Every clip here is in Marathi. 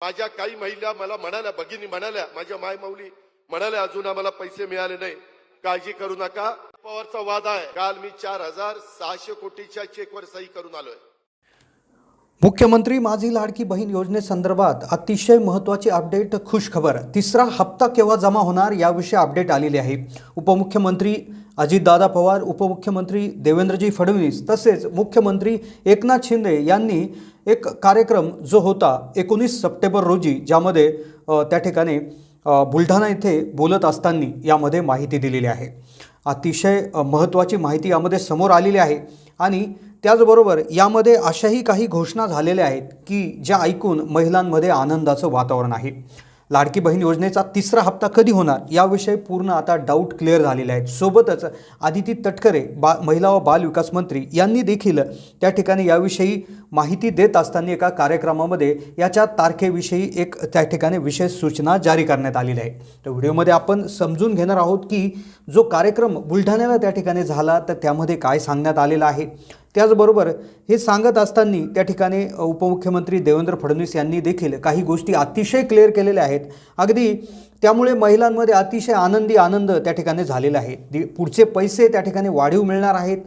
माझ्या काही महिला मला म्हणाल्या भगिनी म्हणाल्या माझ्या माय माऊली म्हणाल्या अजून आम्हाला पैसे मिळाले नाही. काळजी करू नका. पवारचा वाद आहे. काल मी चार हजार सहाशे कोटीच्या चेकवर सही करून आलोय. मुख्यमंत्री माझी लाडकी बहीण योजनेसंदर्भात अतिशय महत्त्वाची अपडेट खुशखबर. तिसरा हप्ता केव्हा जमा होणार याविषयी अपडेट आलेली आहे. उपमुख्यमंत्री अजितदादा पवार उपमुख्यमंत्री देवेंद्रजी फडणवीस तसेच मुख्यमंत्री एकनाथ शिंदे यांनी एक कार्यक्रम जो होता एकोणीस सप्टेंबर रोजी ज्यामध्ये त्या ठिकाणी बुलढाणा येथे बोलत असताना यामध्ये माहिती दिलेली आहे. अतिशय महत्त्वाची माहिती यामध्ये समोर आलेली आहे आणि त्याचबरोबर यामध्ये अशाही काही घोषणा झालेल्या आहेत की ज्या ऐकून महिलांमध्ये आनंदाचं वातावरण आहे. लाडकी बहीण योजनेचा तिसरा हप्ता कधी होणार याविषयी पूर्ण आता डाऊट क्लिअर झालेले आहेत. सोबतच आदिती तटकरे बा महिला व बाल विकास मंत्री यांनी देखील त्या ठिकाणी याविषयी माहिती देत असताना एका कार्यक्रमामध्ये याच्या तारखेविषयी एक त्या ठिकाणी विशेष सूचना जारी करण्यात आलेली आहे. तर व्हिडिओमध्ये आपण समजून घेणार आहोत की जो कार्यक्रम बुलढाण्याला त्या ठिकाणी झाला तर त्यामध्ये काय सांगण्यात आलेलं आहे. त्याचबरोबर हे सांगत असताना त्या ठिकाणी उपमुख्यमंत्री देवेंद्र फडणवीस यांनी देखील काही गोष्टी अतिशय क्लिअर केलेल्या आहेत. अगदी त्यामुळे महिलांमध्ये अतिशय आनंदी आनंद त्या ठिकाणी झालेला आहे. दि- पुढचे पैसे त्या ठिकाणी वाढीव मिळणार आहेत.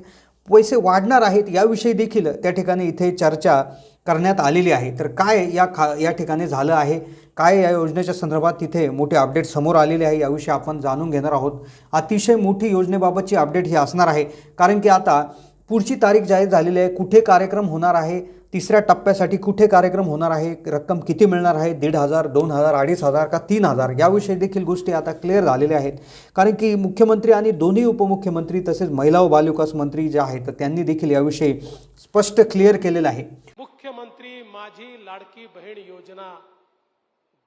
पैसे वाढणार आहेत याविषयी देखील त्या ठिकाणी इथे चर्चा करण्यात आलेली आहे. तर काय या खा या ठिकाणी झालं आहे? काय या योजनेच्या संदर्भात तिथे मोठे अपडेट समोर आलेले आहे याविषयी आपण जाणून घेणार आहोत. अतिशय मोठी योजनेबाबतची अपडेट ही असणार आहे. कारण की आता पुढची तारीख जाहीर झालेली आहे. कुठे कार्यक्रम होणार आहे? तिसऱ्या टप्प्यासाठी कुठे कार्यक्रम होणार आहे? रक्कम किती मिळणार आहे? दीड हजार दोन हजार अडीच हजार का तीन हजार? याविषयी देखील गोष्टी आता क्लिअर झालेल्या आहेत. कारण की मुख्यमंत्री आणि दोन्ही उपमुख्यमंत्री तसेच महिला व बालविकास मंत्री जे आहेत तर त्यांनी देखील याविषयी स्पष्ट क्लिअर केलेलं आहे. मुख्यमंत्री माझी लाडकी बहीण योजना.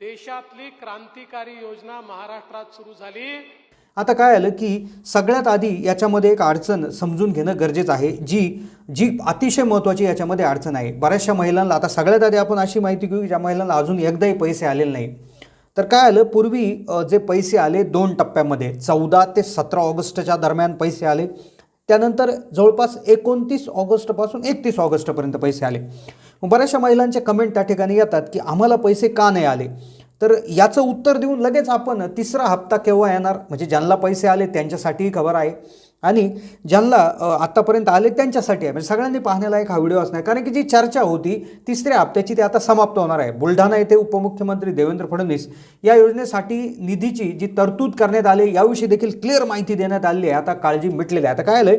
देशातली क्रांतिकारी योजना महाराष्ट्रात सुरू झाली. आता काय आलं की सगळ्यात आधी याच्यामध्ये एक अडचण समजून घेणं गरजेचं आहे जी जी अतिशय महत्त्वाची याच्यामध्ये अडचण आहे. बऱ्याचशा महिलांना आता सगळ्यात आधी आपण अशी माहिती घेऊ की ज्या महिलांना अजून एकदाही पैसे आलेले नाही. तर काय आलं? पूर्वी जे पैसे आले दोन टप्प्यामध्ये चौदा ते सतरा ऑगस्टच्या दरम्यान पैसे आले. त्यानंतर जवळपास एकोणतीस ऑगस्टपासून एकतीस ऑगस्टपर्यंत पैसे आले. बऱ्याचशा महिलांचे कमेंट त्या ठिकाणी येतात की आम्हाला पैसे का नाही आले? तर याचं उत्तर देऊन लगेच आपण तिसरा हप्ता केव्हा येणार? म्हणजे ज्यांना पैसे आले त्यांच्यासाठीही खबर आहे. आणि ज्यांना आत्तापर्यंत आले त्यांच्यासाठी आहे. म्हणजे सगळ्यांनी पाहण्यालायक हा व्हिडिओ असणार कारण की जी चर्चा होती तिसऱ्या हप्त्याची ती आता समाप्त होणार आहे. बुलढाणा येथे उपमुख्यमंत्री देवेंद्र फडणवीस या योजनेसाठी निधीची जी तरतूद करण्यात आली याविषयी देखील क्लिअर माहिती देण्यात आली आहे. आता काळजी मिटलेली आहे. आता काय आलं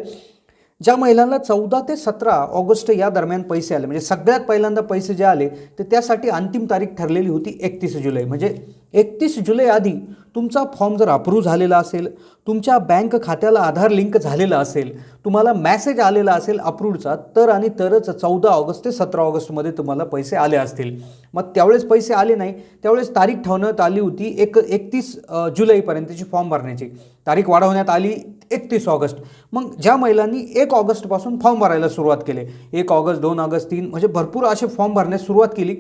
ज्या महिलांना चौदा ते सतरा ऑगस्ट या दरम्यान पैसे आले म्हणजे सगळ्यात पहिल्यांदा पैसे जे आले ते त्यासाठी अंतिम तारीख ठरलेली होती एकतीस जुलै. म्हणजे एकतीस जुलै आधी तुमचा फॉर्म जर अप्रूव्ह झालेला असेल तुमच्या बँक खात्याला आधार लिंक झालेला असेल तुम्हाला मॅसेज आलेला असेल अप्रूव्हचा तर आणि तरच चौदा ऑगस्ट ते सतरा ऑगस्टमध्ये तुम्हाला पैसे आले असतील. मग त्यावेळेस पैसे आले नाही त्यावेळेस तारीख ठेवण्यात आली होती एक एकतीस जुलैपर्यंतची फॉर्म भरण्याची. तारीख वाढवण्यात आली एकतीस ऑगस्ट. मग ज्या महिलांनी एक ऑगस्टपासून फॉर्म भरायला सुरुवात केली एक ऑगस्ट दोन ऑगस्ट तीन म्हणजे भरपूर असे फॉर्म भरण्यास सुरुवात केली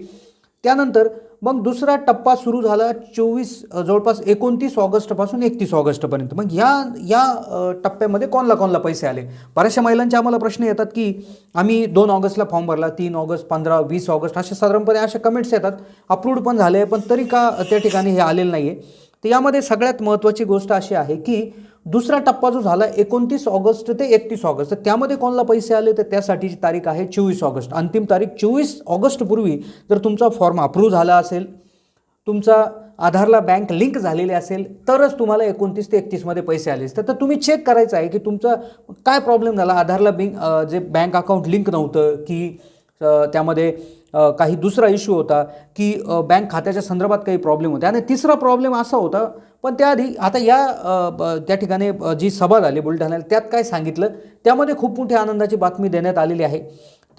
त्यानंतर मग दुसरा टप्पा सुरू झाला चोवीस जवळपास एकोणतीस ऑगस्टपासून एकतीस ऑगस्टपर्यंत. मग या या टप्प्यामध्ये कोणला कोणला पैसे आले? बऱ्याचशा महिलांचे आम्हाला प्रश्न येतात की आम्ही दोन ऑगस्टला फॉर्म भरला तीन ऑगस्ट पंधरा वीस ऑगस्ट असे साधारणपणे असे कमेंट्स येतात. अप्रूव्ड पण झाले पण तरी का त्या ठिकाणी हे आलेलं नाही आहे तर यामध्ये सगळ्यात महत्त्वाची गोष्ट अशी आहे की दुसरा टप्पा जो झाला एकोणतीस ऑगस्ट ते एकतीस ऑगस्ट तर त्यामध्ये कोणाला पैसे आले? तर त्यासाठीची तारीख आहे चोवीस ऑगस्ट. अंतिम तारीख चोवीस ऑगस्टपूर्वी जर तुमचा फॉर्म अप्रूव्ह झाला असेल तुमचा आधारला बँक लिंक झालेली असेल तरच तुम्हाला एकोणतीस ते एकतीसमध्ये पैसे आले तर तर तुम्ही चेक करायचं आहे की तुमचा काय प्रॉब्लेम झाला? आधारला बिंक जे बँक अकाउंट लिंक नव्हतं की त्यामध्ये काही दुसरा इश्यू होता की बँक खात्याच्या संदर्भात काही प्रॉब्लेम होते. आणि तिसरा प्रॉब्लेम असा होता पण त्याआधी आता या ब- त्या ठिकाणी जी सभा झाली बुलढाण्याला त्यात काय सांगितलं? त्यामध्ये खूप मोठी आनंदाची बातमी देण्यात आलेली आहे.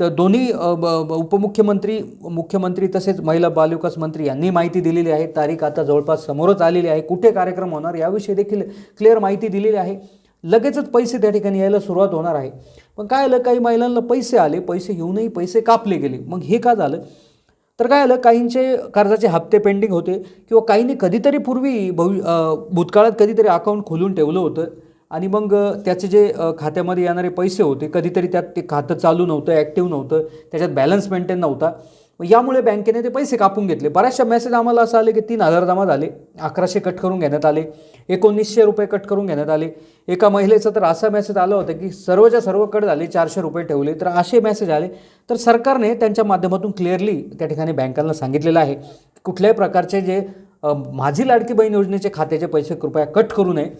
तर दोन्ही ब- ब- उपमुख्यमंत्री मुख्यमंत्री तसेच महिला बालविकास मंत्री यांनी माहिती दिलेली आहे. तारीख आता जवळपास समोरच आलेली आहे. कुठे कार्यक्रम होणार याविषयी देखील क्लिअर माहिती दिलेली आहे. लगेचच पैसे त्या ठिकाणी यायला सुरुवात होणार आहे. पण काय आलं? काही महिलांना पैसे आले पैसे येऊनही पैसे कापले गेले. मग हे का झालं? तर काय आलं? काहींचे कर्जाचे हप्ते पेंडिंग होते किंवा काहींनी कधीतरी पूर्वी भवि भूतकाळात कधीतरी अकाउंट खोलून ठेवलं होतं. आणि मग त्याचे जे खात्यामध्ये येणारे पैसे होते कधीतरी त्यात ते खातं चालू नव्हतं ॲक्टिव्ह नव्हतं. त्याच्यात बॅलन्स मेंटेन नव्हता. मग यामुळे बँकेने ते पैसे कापून घेतले. बऱ्याचशा मेसेज आम्हाला असं आले की तीन हजार जमा झाले अकराशे कट करून घेण्यात आले एकोणीसशे रुपये कट करून घेण्यात आले. एका महिलेचं तर असा मेसेज आला होता की सर्वच्या सर्व कट झाले चारशे रुपये ठेवले. तर असे मेसेज आले. तर सरकारने त्यांच्या माध्यमातून क्लिअरली त्या ठिकाणी बँकांना सांगितलेलं आहे. कुठल्याही प्रकारचे जे माझी लाडकी बहीण योजनेचे खात्याचे पैसे कृपया कट करू नये.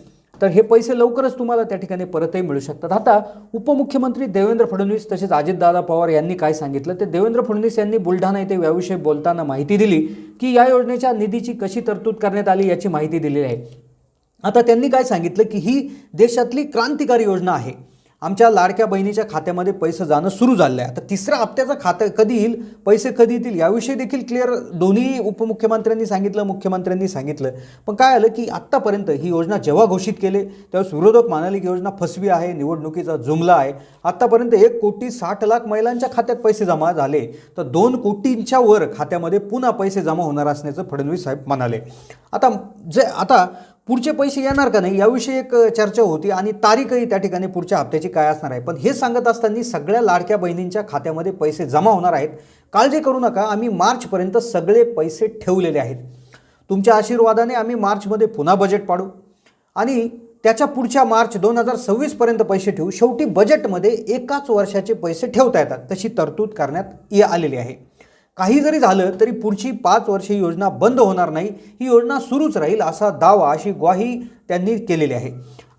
तर हे पैसे लवकरच तुम्हाला त्या ठिकाणी परतही मिळू शकतात. आता उपमुख्यमंत्री देवेंद्र फडणवीस तसेच अजितदादा पवार यांनी काय सांगितलं? ते देवेंद्र फडणवीस यांनी बुलढाणा येथे याविषयी बोलताना माहिती दिली की या योजनेच्या निधीची कशी तरतूद करण्यात आली याची माहिती दिलेली आहे. आता त्यांनी काय सांगितलं की ही देशातली क्रांतिकारी योजना आहे. आमच्या लाडक्या बहिणीच्या खात्यामध्ये पैसे जाणं सुरू झालं आहे आता तिसऱ्या हप्त्याचं खातं कधी येईल पैसे कधी येतील याविषयी देखील क्लिअर दोन्ही उपमुख्यमंत्र्यांनी सांगितलं मुख्यमंत्र्यांनी सांगितलं. पण काय आलं की आत्तापर्यंत ही योजना जेव्हा घोषित केले त्यावेळेस विरोधक म्हणाले की योजना फसवी आहे निवडणुकीचा जुमला आहे. आत्तापर्यंत एक कोटी साठ लाख महिलांच्या खात्यात पैसे जमा झाले. तर दोन कोटींच्या वर खात्यामध्ये पुन्हा पैसे जमा होणार असण्याचं फडणवीस साहेब म्हणाले. आता जे आता पुढचे पैसे येणार का नाही याविषयी एक चर्चा होती आणि तारीखही त्या ठिकाणी पुढच्या हप्त्याची काय असणार आहे. पण हे सांगत असताना सगळ्या लाडक्या बहिणींच्या खात्यामध्ये पैसे जमा होणार आहेत. काळजी करू नका आम्ही मार्चपर्यंत सगळे पैसे ठेवलेले आहेत. तुमच्या आशीर्वादाने आम्ही मार्चमध्ये पुन्हा बजेट पाडू. आणि त्याच्या पुढच्या मार्च दोन हजार सव्वीसपर्यंत पैसे ठेवू. शेवटी बजेटमध्ये एकाच वर्षाचे पैसे ठेवता येतात. तशी तरतूद करण्यात आलेली आहे. काही जरी झालं तरी पुढची पाच वर्षे ही योजना बंद होणार नाही. ही योजना सुरूच राहील असा दावा अशी ग्वाही त्यांनी केलेली आहे.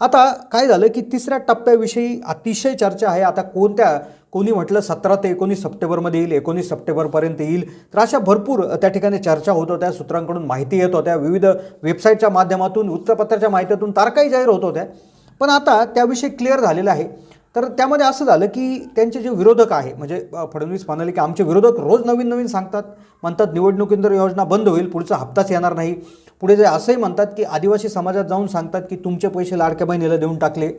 आता काय झालं की तिसऱ्या टप्प्याविषयी अतिशय चर्चा आहे. आता कोणत्या कोणी म्हटलं सतरा ते एकोणीस सप्टेंबरमध्ये येईल एकोणीस सप्टेंबरपर्यंत येईल. तर अशा भरपूर त्या ठिकाणी चर्चा होत होत्या. सूत्रांकडून माहिती येत होत्या. विविध वेबसाईटच्या माध्यमातून वृत्तपत्राच्या माहितीतून तारखाही जाहीर होत होत्या. पण आता त्याविषयी क्लिअर झालेलं आहे. तर त्यामध्ये असं झालं की त्यांचे जे विरोधक आहे म्हणजे फडणवीस म्हणाले की आमचे विरोधक रोज नवीन नवीन सांगतात. म्हणतात निवडणुकीनंतर योजना बंद होईल पुढचा हप्ताच येणार नाही. पुढे जे असंही म्हणतात की आदिवासी समाजात जाऊन सांगतात की तुमचे पैसे लाडक्या बहिणीला देऊन टाकले.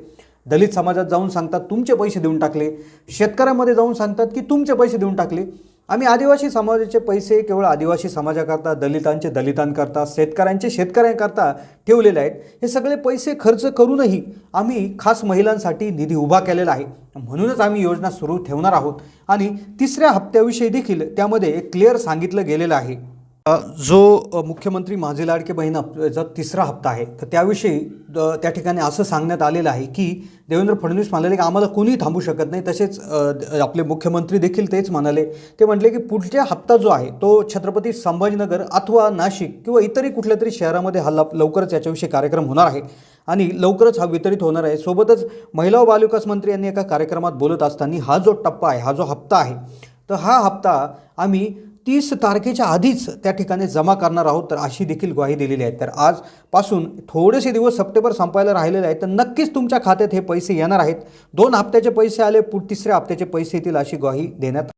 दलित समाजात जाऊन सांगतात तुमचे पैसे देऊन टाकले. शेतकऱ्यामध्ये जाऊन सांगतात की तुमचे पैसे देऊन टाकले. आम्ही आदिवासी समाजाचे पैसे केवळ आदिवासी समाजाकरता दलितांचे दलितांकरता शेतकऱ्यांचे शेतकऱ्यांकरता ठेवलेले आहेत. हे सगळे पैसे खर्च करूनही आम्ही खास महिलांसाठी निधी उभा केलेला आहे. म्हणूनच आम्ही योजना सुरू ठेवणार आहोत. आणि तिसऱ्या हप्त्याविषयी देखील त्यामध्ये क्लिअर सांगितलं गेलेलं आहे. जो मुख्यमंत्री माझे लाडके बहीण हप्त्याचा तिसरा हप्ता आहे तर त्याविषयी त्या ठिकाणी असं सांगण्यात आलेलं आहे की देवेंद्र फडणवीस म्हणाले की आम्हाला कोणीही थांबू शकत नाही तसेच आपले मुख्यमंत्री देखील तेच म्हणाले. ते म्हटले की पुढच्या हप्ता जो आहे तो छत्रपती संभाजीनगर अथवा नाशिक किंवा इतरही कुठल्या तरी शहरामध्ये हा लवकरच याच्याविषयी कार्यक्रम होणार आहे. आणि लवकरच हा वितरित होणार आहे. सोबतच महिला व बालविकास मंत्री यांनी एका कार्यक्रमात बोलत असताना हा जो टप्पा आहे हा जो हप्ता आहे तर हा हप्ता आम्ही तीस तारखेच्या आधीच त्या ठिकाणी जमा करणार आहोत तर अशी देखील ग्वाही दिलेली आहे. तर आजपासून थोडेसे दिवस सप्टेंबर संपायला राहिलेले आहेत तर नक्कीच तुमच्या खात्यात हे पैसे येणार आहेत. दोन हप्त्याचे पैसे आले पुढ तिसऱ्या हप्त्याचे पैसे येतील अशी ग्वाही देण्यात